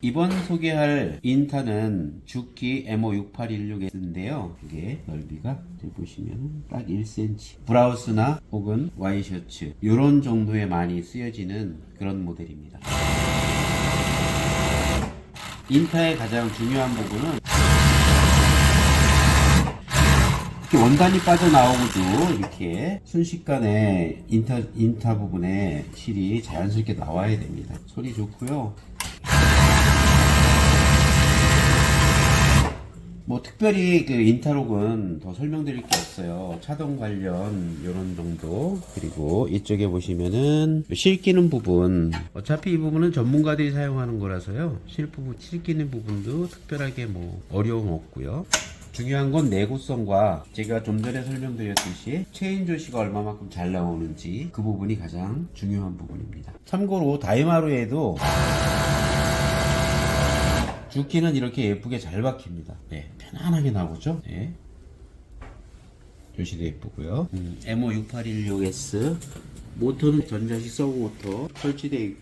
이번 소개할 인타는 주키 MO6816S인데요. 이게 넓이가 보시면 딱 1cm. 브라우스나 혹은 와이셔츠 이런 정도에 많이 쓰여지는 그런 모델입니다. 인타의 가장 중요한 부분은 이렇게 원단이 빠져나오고도 이렇게 순식간에 인타, 인타 부분에 실이 자연스럽게 나와야 됩니다. 소리 좋고요. 뭐 특별히 그 인타록은 더 설명드릴 게 없어요. 차동 관련 이런 정도 그리고 이쪽에 보시면은 실 끼는 부분 어차피 이 부분은 전문가들이 사용하는 거라서요. 실 부분 실 끼는 부분도 특별하게 뭐 어려움 없고요. 중요한 건 내구성과 제가 좀 전에 설명드렸듯이 체인 조시가 얼마만큼 잘 나오는지 그 부분이 가장 중요한 부분입니다. 참고로 다이마루에도 주키는 이렇게 예쁘게 잘 박힙니다. 네, 편안하게 나오죠. 네. 조시도 예쁘고요. 음, MO6816S 모터는 전자식 서브 모터 설치되어 있고